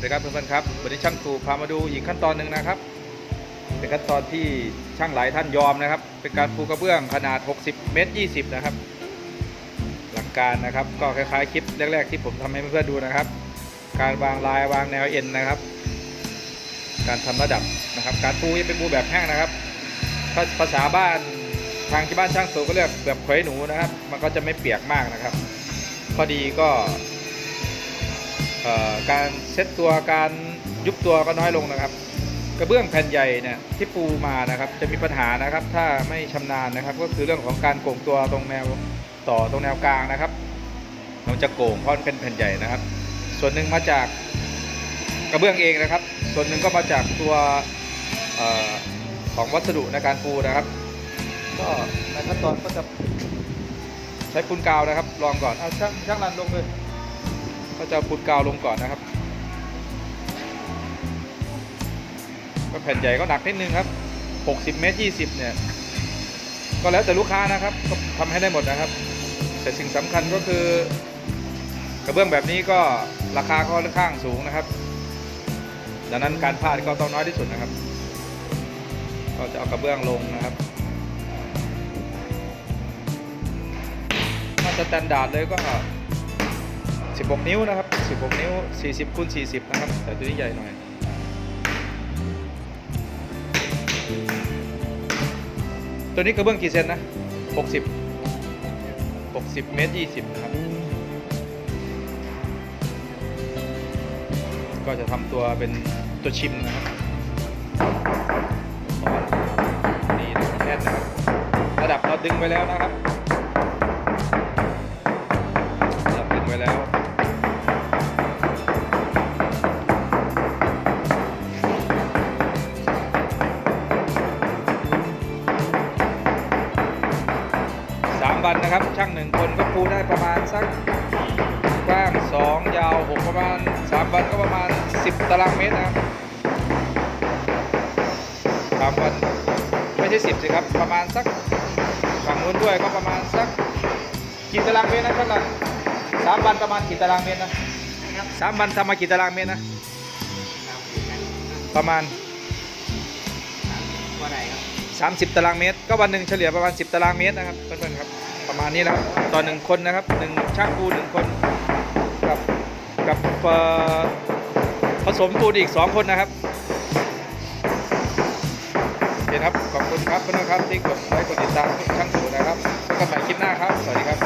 วัสดีครับเพื่อนๆครับวันนี้ช่างตู่พามาดูอีกขั้นตอนหนึ่งนะครับเป็นขั้นตอนที่ช่างหลายท่านยอมนะครับ เป็นการปูกระเบื้องขนาด 60 เมตร 20 นะครับ หลักการนะครับ ก็คล้ายๆคลิปแรก ๆ ที่ผมทำให้เพื่อนๆดูนะครับ การวางลายวางแนวเอ็นนะครับ การทำระดับนะครับ การปูจะเป็นปูแบบแห้งนะครับถ้าภาษาบ้านทางที่บ้านช่างตู่ก็เรียกแบบเขยหนูนะครับ มันก็จะไม่เปียกมากนะครับ ข้อดีก็ การเซ็ตตัวการยุบตัวก็น้อยลงนะครับ กระเบื้องแผ่นใหญ่เนี่ยที่ปูมานะครับจะมีปัญหานะครับ ถ้าไม่ชำนาญนะครับ ก็คือเรื่องของการโก่งตัวตรงแนวต่อตรงแนวกลางนะครับมันจะโก่งเพราะมันเป็นแผ่นใหญ่นะครับ ส่วนหนึ่งมาจากกระเบื้องเองนะครับ ส่วนหนึ่งก็มาจากตัวออของวัสดุในการปูนะครับ ก็ในขั้นตอนก็จะใช้ปูนกาวนะครับลองก่อนเอาช่างช่างรันลงเลย ก็จะเอาปูนกาวลงก่อนนะครับ ก็แผ่นใหญ่ก็หนักนิดนึงครับ 60 เมตร 20 เนี่ย ก็แล้วแต่ลูกค้านะครับ ก็ทำให้ได้หมดนะครับ แต่สิ่งสำคัญก็คือกระเบื้องแบบนี้ก็ราคาก็ค่อนข้างสูงนะครับ ดังนั้นการพลาดก็ต้องน้อยที่สุดนะครับ ก็จะเอากระเบื้องลงนะครับมาสแตนดาร์ดเลยก็ 16 นิ้วนะครับ 16 นิ้ว 40คูณ40 นะครับ แต่ตัวนี้ใหญ่หน่อย ตัวนี้กระเบื้องกี่เซนนะ 60 60 เมตร 20 นะครับ ก็จะทำตัวเป็นตัวชิมนะครับนี่แน่นนะครับ ระดับเราดึงไว้แล้วนะครับ วันนะครับ ช่างหนึ่งคนก็ปูได้ประมาณสักกว้างสองยาวหกประมาณสามวันก็ประมาณสิบตารางเมตรนะครับสามวันไม่ใช่สิบสิครับ ประมาณสักฝั่งนู้นด้วยก็ประมาณสักกี่ตารางเมตรนะช่างหลังสามวันประมาณกี่ตารางเมตรนะสามวันทำมากี่ตารางเมตรนะ ประมาณว่าไหนครับ30ตารางเมตร ก็วันหนึ่งเฉลี่ยประมาณ10ตารางเมตรนะครับเพื่อนๆครับ ประมาณนี้นะครับต่อหนึ่งคนนะครับหนึ่งช่างปูนหนึ่งคนกับกับผสมปูนอีกสองคนนะครับโอเคครับขอบคุณครับเพื่อนครับที่กดไลค์กดติดตามช่างปูนะครับพบกันใหม่คลิปหน้าครับ สวัสดีครับ